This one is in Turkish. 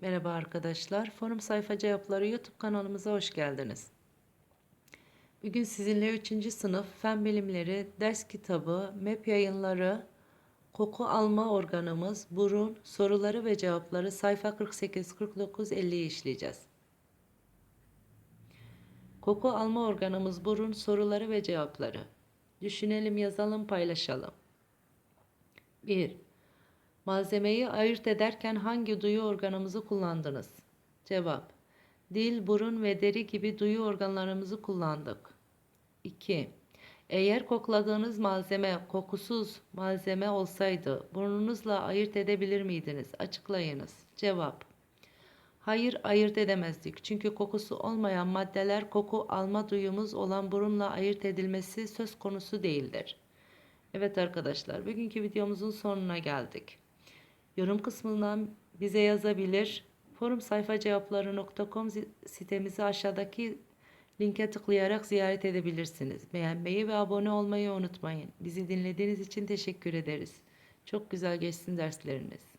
Merhaba arkadaşlar. Forum Sayfa Cevapları YouTube kanalımıza hoş geldiniz. Bugün sizinle 3. sınıf Fen Bilimleri ders kitabı, MEP yayınları, koku alma organımız, burun, soruları ve cevapları sayfa 48, 49, 50'yi işleyeceğiz. Koku alma organımız burun, soruları ve cevapları. Düşünelim, yazalım, paylaşalım. 1. Malzemeyi ayırt ederken hangi duyu organımızı kullandınız? Cevap. Dil, burun ve deri gibi duyu organlarımızı kullandık. 2. Eğer kokladığınız malzeme kokusuz malzeme olsaydı burnunuzla ayırt edebilir miydiniz? Açıklayınız. Cevap. Hayır ayırt edemezdik. Çünkü kokusu olmayan maddeler koku alma duyumuz olan burunla ayırt edilmesi söz konusu değildir. Evet arkadaşlar bugünkü videomuzun sonuna geldik. Yorum kısmından bize yazabilir. Forum sayfa cevapları.com sitemizi aşağıdaki linke tıklayarak ziyaret edebilirsiniz. Beğenmeyi ve abone olmayı unutmayın. Bizi dinlediğiniz için teşekkür ederiz. Çok güzel geçsin dersleriniz.